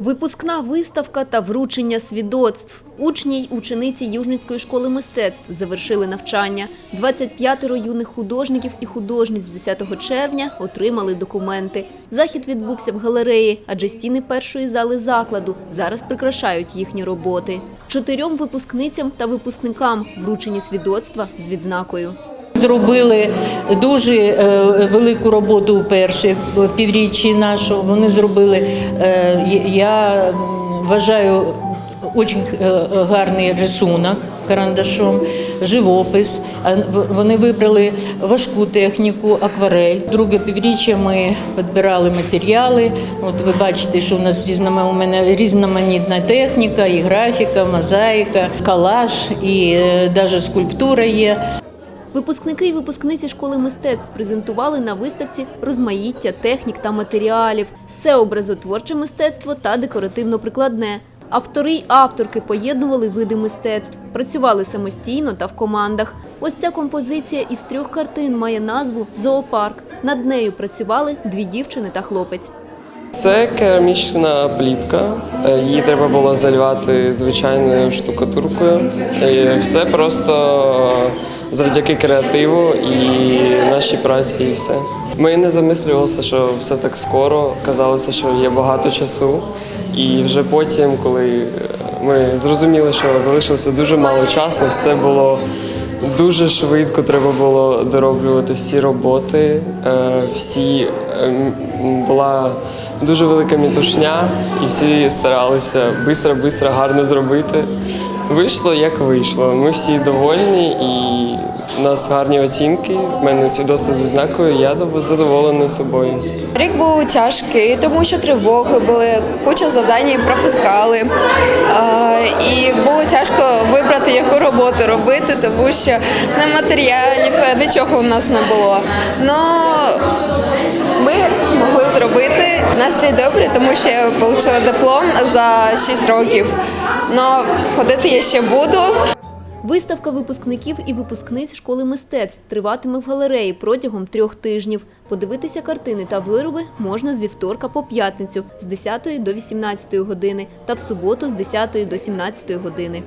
Випускна виставка та вручення свідоцтв. Учні й учениці Южницької школи мистецтв завершили навчання. 25 юних художників і художниць 10 червня отримали документи. Захід відбувся в галереї, адже стіни першої зали закладу зараз прикрашають їхні роботи. Чотирьом випускницям та випускникам вручені свідоцтва з відзнакою. Зробили дуже е, велику роботу у перші півріччі нашого. Вони зробили, е, я вважаю, дуже гарний рисунок карандашом, живопис. Вони вибрали важку техніку, акварель. Друге півріччя ми підбирали матеріали. От ви бачите, що у нас у мене різноманітна техніка, і графіка, мозаїка, колаж, і навіть скульптура є. Випускники і випускниці школи мистецтв презентували на виставці розмаїття технік та матеріалів. Це образотворче мистецтво та декоративно-прикладне. Автори й авторки поєднували види мистецтв, працювали самостійно та в командах. Ось ця композиція із трьох картин має назву Зоопарк. Над нею працювали дві дівчини та хлопець. Це керамічна плітка. Е, Її треба було заливати звичайною штукатуркою. І все просто завдяки креативу і нашій праці, і все. Ми не замислювалися, що все так скоро. Казалося, що є багато часу. І вже потім, коли е, ми зрозуміли, що залишилося дуже мало часу, все було Дуже швидко треба було дороблювати всі роботи. е, Всі е, була дуже велика мітушня, і всі старалися швидко-швидко гарно зробити. Вийшло як вийшло. Ми всі довольні і у нас гарні оцінки. У мене свідоцтво зі знакою, я дов- задоволений собою. Рік був тяжкий, тому що тривоги були, куча завдань пропускали. І було тяжко вибрати, яку роботу робити, тому що не матеріалів, е, нічого в нас не було. Ну ми змогли зробити настрій добрий, тому що я отримала диплом за 6 років. Ну ходити я ще буду. Виставка випускників і випускниць школи мистецтв триватиме в галереї протягом трьох тижнів. Подивитися картини та вироби можна з вівторка по п'ятницю з 10 до 18 години та в суботу з 10 до 17 години.